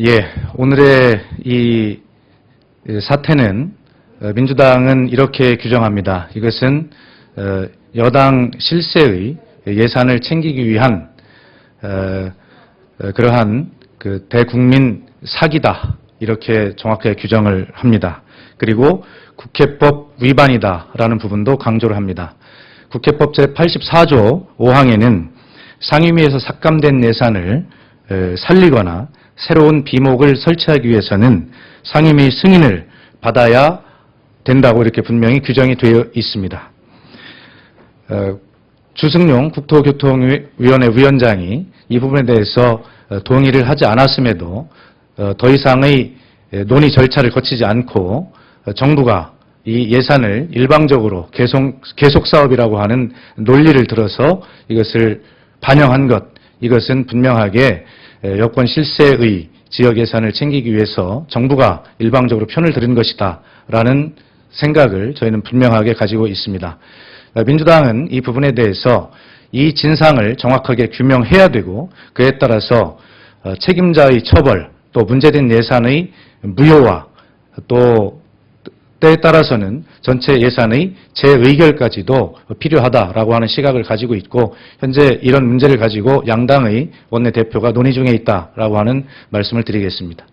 예, 오늘의 이 사태는 어, 민주당은 이렇게 규정합니다. 이것은 어, 여당 실세의 예산을 챙기기 위한 어, 어, 그러한 그 대국민 사기다 이렇게 정확하게 규정을 합니다. 그리고 국회법 위반이다라는 부분도 강조를 합니다. 국회법 제 84조 5항에는 상임위에서 삭감된 예산을 에, 살리거나 새로운 비목을 설치하기 위해서는 상임위 승인을 받아야 된다고 이렇게 분명히 규정이 되어 있습니다. 어, 주승용 국토교통위원회 위원장이 이 부분에 대해서 어, 동의를 하지 않았음에도 어, 더 이상의 에, 논의 절차를 거치지 않고 어, 정부가 이 예산을 일방적으로 계속, 계속 사업이라고 하는 논리를 들어서 이것을 반영한 것, 이것은 분명하게 에, 여권 실세의 지역 예산을 챙기기 위해서 정부가 일방적으로 편을 들은 것이다. 라는 생각을 저희는 분명하게 가지고 있습니다. 어, 민주당은 이 부분에 대해서 이 진상을 정확하게 규명해야 되고 그에 따라서 어, 책임자의 처벌 또 문제된 예산의 무효화 또 때에 따라서는 전체 예산의 재의결까지도 필요하다라고 하는 시각을 가지고 있고 현재 이런 문제를 가지고 양당의 원내대표가 논의 중에 있다라고 하는 말씀을 드리겠습니다.